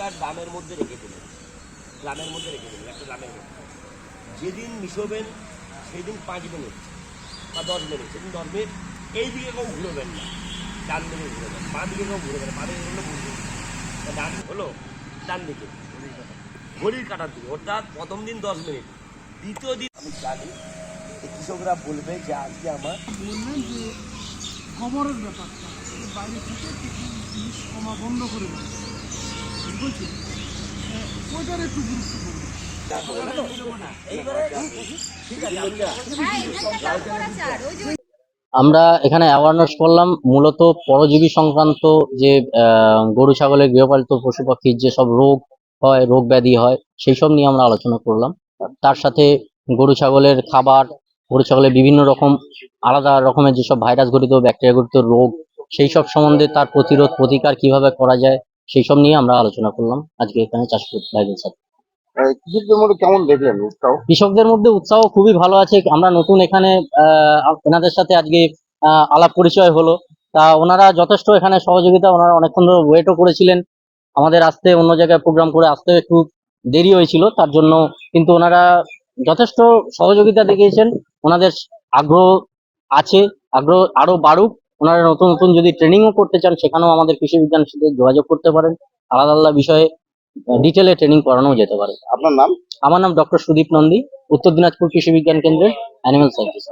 পরিষ্কার ড্রামের মধ্যে রেখে দিলেন। ড্রামের মধ্যে রেখে দিলেন, একটা ড্রামের মধ্যে। যেদিন মিশোবেন, সেদিন পাঁচ মিনিট বা দশ মিনিট সেদিন দশ মিনিট এই দিকে কেউ ঘুরবেন না। ডান দিকে ঘুরবেন, বাঁ দিকে কেউ ঘুরবেন বাঁ দিকে ঘুরলে তা ডান হলো, ডান দিকে। ঘড়ির কাটার দিকে। অর্থাৎ প্রথম দিন দশ মিনিট। দ্বিতীয় দিন আমি জানি কৃষকরা বলবে যে আজকে আমার বললেন যে খবরের ব্যাপারটা। বাইরে থেকে কিছু জিনিস কমা বন্ধ করে আমরা এখানে অ্যাওয়ারনেস করলাম, মূলত পরজীবী সংক্রান্ত যে গরু, ছাগলের গৃহপালিত পশু পাখির যেসব রোগ হয়, রোগ ব্যাধি হয় সেই সব নিয়ে আমরা আলোচনা করলাম। তার সাথে গরু, ছাগলের খাবার, গরু, ছাগলের বিভিন্ন রকম, আলাদা রকমের যেসব ভাইরাস ঘটিত, ব্যাকটেরিয়া ঘটিত রোগ সেই সব সম্বন্ধে তার প্রতিরোধ, প্রতিকার কীভাবে করা যায় সেই সব নিয়ে আমরা আলোচনা করলাম। আজকে এখানে চাষ ভাইদের সাথে কৃষকদের মধ্যে কেমন দেখলেন উৎসাহ? কৃষকদের মধ্যে উৎসাহ খুবই ভালো আছে। আমরা নতুন এখানে আহ, এনাদের সাথে আজকে আহ, আলাপ পরিচয় হলো। তা ওনারা যথেষ্ট এখানে সহযোগিতা ওনারা অনেকক্ষণ ধরে ওয়েটও করেছিলেন। আমাদের আসতে অন্য জায়গায় প্রোগ্রাম করে আসতে একটু দেরি হয়েছিল তার জন্য কিন্তু ওনারা যথেষ্ট সহযোগিতা দেখিয়েছেন। ওনাদের আগ্রহ আছে আগ্রহ আরও বাড়ুক। ওনারা নতুন নতুন যদি ট্রেনিংও করতে চান সেখানেও আমাদের কৃষি বিজ্ঞান সাথে যোগাযোগ করতে পারেন। আলাদা আলাদা বিষয়ে ডিটেলে ট্রেনিং করানো যেতে পারে। আপনার নাম? আমার নাম ডক্টর সুদীপ নন্দী উত্তর দিনাজপুর কৃষি বিজ্ঞান কেন্দ্রের অ্যানিমেল সায়েন্টিস্ট